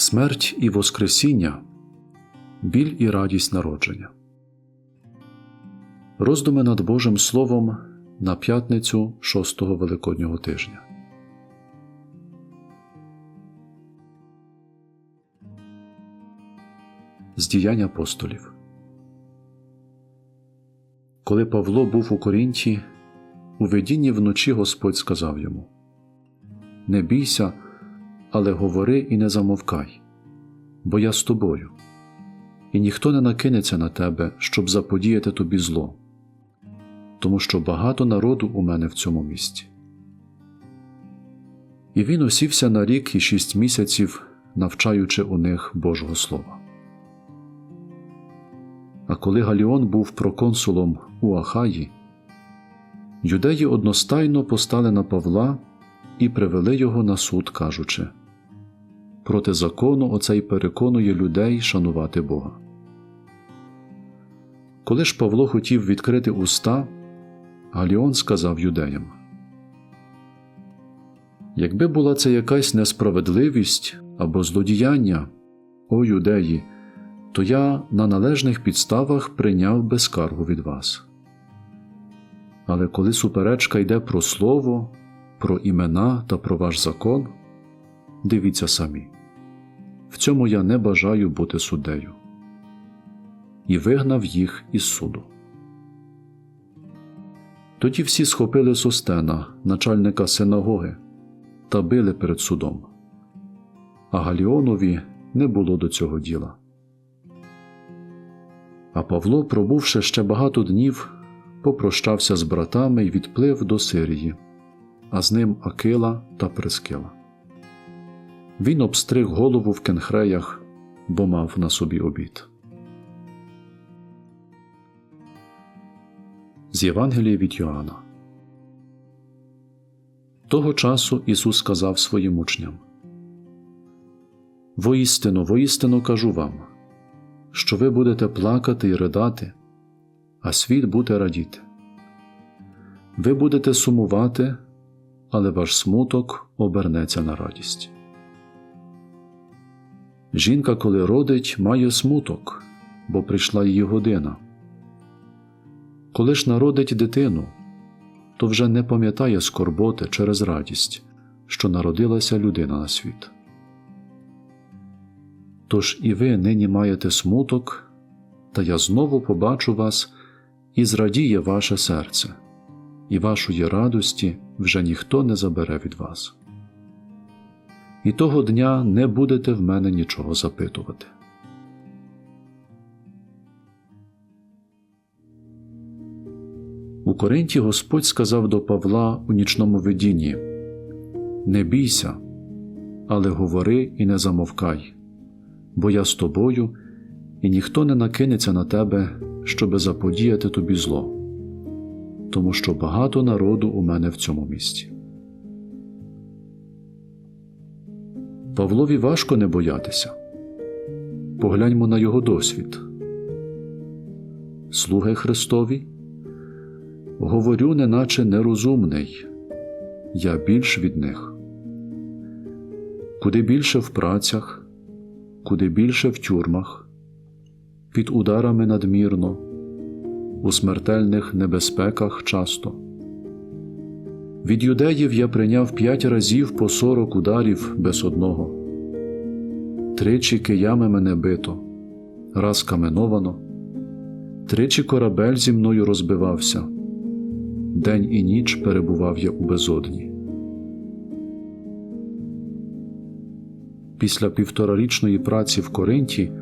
Смерть і Воскресіння, біль і радість народження. Роздуми над Божим Словом на п'ятницю шостого Великоднього тижня. З діянь апостолів. Коли Павло був у Корінті, у видінні вночі Господь сказав йому: Не бійся, але говори і не замовкай, бо я з тобою, і ніхто не накинеться на тебе, щоб заподіяти тобі зло, тому що багато народу у мене в цьому місті. І він осівся на рік і шість місяців, навчаючи у них Божого Слова. А коли Галіон був проконсулом у Ахаї, юдеї одностайно постали на Павла і привели його на суд, кажучи проти закону оцей переконує людей шанувати Бога. Коли ж Павло хотів відкрити уста, Галіон сказав юдеям Якби була це якась несправедливість або злодіяння, о юдеї, то я на належних підставах прийняв би скаргу від вас. Але коли суперечка йде про слово, про імена та про ваш закон, дивіться самі. В цьому я не бажаю бути суддею. І вигнав їх із суду. Тоді всі схопили Состена, начальника синагоги, та били перед судом. А Галіонові не було до цього діла. А Павло, пробувши ще багато днів, попрощався з братами і відплив до Сирії, а з ним Акила та Прискила. Він обстриг голову в кенхреях, бо мав на собі обід. З Євангелія від Йоанна Того часу Ісус сказав своїм учням Воістину, воістину кажу вам, що ви будете плакати і ридати, а світ буде радіти. Ви будете сумувати, але ваш смуток обернеться на радість. Жінка, коли родить, має смуток, бо прийшла її година. Коли ж народить дитину, то вже не пам'ятає скорботи через радість, що народилася людина на світ. Тож і ви нині маєте смуток, та я знову побачу вас і зрадіє ваше серце, і вашої радості вже ніхто не забере від вас і того дня не будете в мене нічого запитувати. У Коринті Господь сказав до Павла у нічному видінні Не бійся, але говори і не замовкай, бо я з тобою, і ніхто не накинеться на тебе, щоби заподіяти тобі зло, тому що багато народу у мене в цьому місці. Павлові важко не боятися. Погляньмо на його досвід. Слуги Христові, говорю, неначе нерозумний, я більш від них. Куди більше в працях, куди більше в тюрмах, під ударами надмірно, у смертельних небезпеках часто. Від юдеїв я прийняв п'ять разів по сорок ударів без одного. Тричі киями мене бито, раз каменовано, тричі корабель зі мною розбивався, день і ніч перебував я у безодні. Після півторарічної праці в Коринті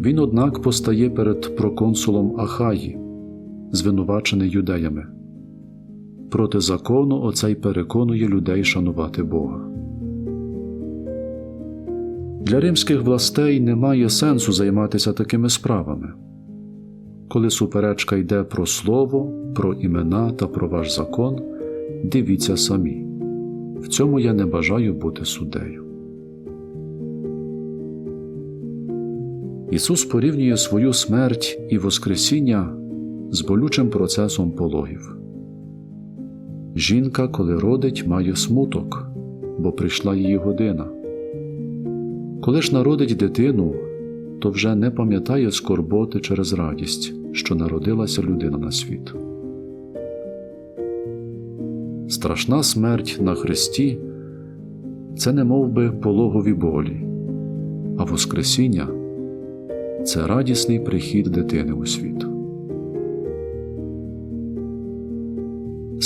він, однак, постає перед проконсулом Ахаї, звинувачений юдеями проти закону оцей переконує людей шанувати Бога. Для римських властей немає сенсу займатися такими справами. Коли суперечка йде про слово, про імена та про ваш закон, дивіться самі. В цьому я не бажаю бути суддею. Ісус порівнює свою смерть і Воскресіння з болючим процесом пологів. Жінка, коли родить, має смуток, бо прийшла її година. Коли ж народить дитину, то вже не пам'ятає скорботи через радість, що народилася людина на світ. Страшна смерть на Христі це не мов би пологові болі, а Воскресіння це радісний прихід дитини у світ.